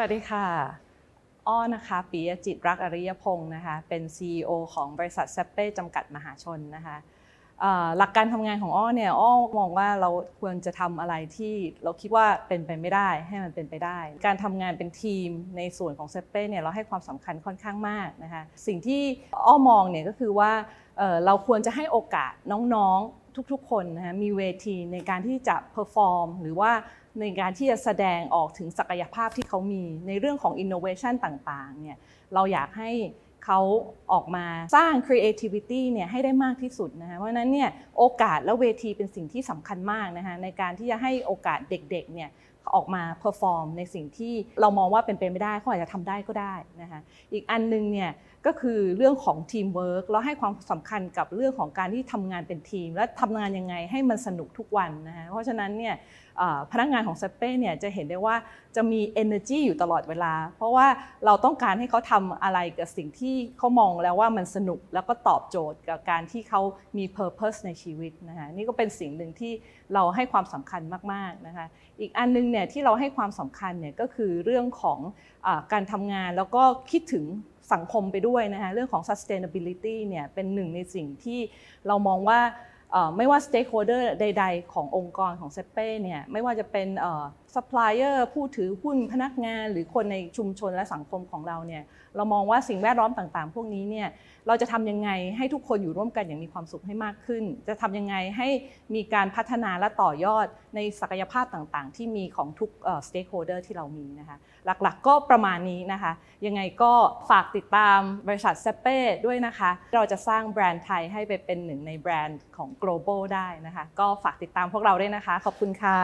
วัสดีค่ะ อ้อนะคะปิยจิตรักอริยพงศ์นะคะ เป็น CEO ของบริษัทเซเป้จำกัดมหาชนนะคะ หลักการทำงานของอ้อเนี่ยอ้อมองว่าเราควรจะทำอะไรที่เราคิดว่าเป็นไปไม่ได้ให้มันเป็นไปได้ การทำงานเป็นทีมในส่วนของเซเป้เนี่ยเราให้ความสำคัญค่อนข้างมากนะคะสิ่งที่อ้อมองเนี่ยก็คือว่าเเราควรจะให้โอกาสน้องๆทุกๆ คนนะคะมีเวทีในการที่จะเพอร์ฟอร์มหรือว่าในการที่จะแสดงออกถึงศักยภาพที่เขามีในเรื่องของ innovation ต่างๆเนี่ยเราอยากให้ เขาออกมาสร้าง creativity เนี่ยให้ได้มากที่สุดนะคะเพราะนั้นเนี่ยโอกาสและเวทีเป็นสิ่งที่สำคัญมากนะคะในการที่จะให้โอกาสเด็กๆเนี่ย ออกมา perform ในสิ่งที่เรามองว่าเป็นไปไม่ได้เขาอาจจะทำได้ก็ได้นะคะอีกอันหนึงเนี่ยก็คือเรื่องของทีมเวิร์กเราให้ความสำคัญกับเรื่องของการที่ทำงานเป็นทีม และทำงานยังไงให้มันสนุกทุกวันนะคะเพราะฉะนั้นเนี่ยพนักงานของเซเป้เนี่ยจะเห็นได้ว่าจะมี energy อยู่ตลอดเวลา เพราะว่าเราต้องการให้เขาทำอะไรกับสิ่งที่เขามองแล้วว่ามันสนุกแล้วก็ตอบโจทย์กับการที่เขามี purpose ในชีวิตนะคะนี่ก็เป็นสิ่งหนึ่งที่เราให้ความสำคัญมากๆนะคะอีกอันนึงเนี่ยที่เราให้ความสำคัญเนี่ยก็คือเรื่องของอการทำงานแล้วก็คิดถึงสังคมไปด้วยนะคะเรื่องของ sustainability เนี่ยเป็นหนึ่งในสิ่งที่เรามองว่าไม่ว่า stakeholder ใด ๆ ขององค์กรของเซเป้เนี่ยไม่ว่าจะเป็นเอ่อ supplier ผู้ถือหุ้นพนักงาน หรือคนในชุมชนและสังคมของเราเนี่ยเรามองว่าสิ่งแวดล้อมต่างๆ พวกนี้เนี่ยเราจะทำยังไงให้ทุกคนอยู่ร่วมกันอย่างมีความสุขให้มากขึ้น จะทำยังไงให้มีการพัฒนาและต่อยอดในศักยภาพต่างๆ ที่มีของทุกสเอ่อ stakeholder ที่เรามีนะคะหลักๆก็ประมาณนี้นะคะยังไงก็ฝากติดตามบริษัทเซเป้ด้วยนะคะ เราจะสร้างแบรนด์ไทยให้ไปเป็นหนึ่งในแบรนด์ของ global ได้นะคะ ก็ฝากติดตามพวกเราด้วยนะคะ ขอบคุณค่ะ